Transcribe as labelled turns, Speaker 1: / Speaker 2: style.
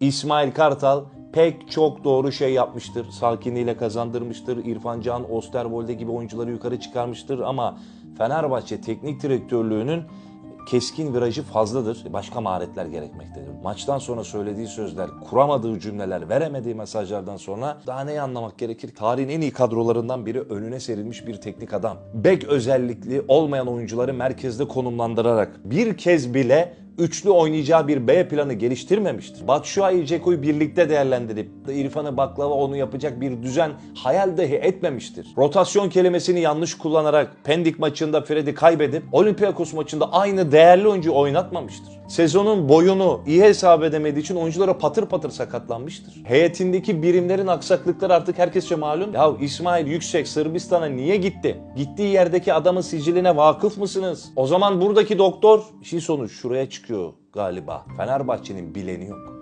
Speaker 1: İsmail Kartal pek çok doğru şey yapmıştır. Sakinliğiyle kazandırmıştır. İrfan Can, Osterwolde gibi oyuncuları yukarı çıkarmıştır ama Fenerbahçe teknik direktörlüğünün keskin virajı fazladır. Başka maharetler gerekmektedir. Maçtan sonra söylediği sözler, kuramadığı cümleler, veremediği mesajlardan sonra daha neyi anlamak gerekir? Tarihin en iyi kadrolarından biri önüne serilmiş bir teknik adam. Bek özellikli olmayan oyuncuları merkezde konumlandırarak bir kez bile üçlü oynayacağı bir B planı geliştirmemiştir. Batshuayi Ceko'yu birlikte değerlendirip İrfan'ı baklava onu yapacak bir düzen hayal dahi etmemiştir. Rotasyon kelimesini yanlış kullanarak Pendik maçında Fred'i kaybedip Olympiakos maçında aynı değerli oyuncuyu oynatmamıştır. Sezonun boyunu iyi hesap edemediği için oyunculara patır patır sakatlanmıştır. Heyetindeki birimlerin aksaklıkları artık herkesçe malum. Ya İsmail Yüksek Sırbistan'a niye gitti? Gittiği yerdeki adamın siciline vakıf mısınız? O zaman buradaki doktor işin sonu şuraya çıkıyor galiba. Fenerbahçe'nin bileni yok.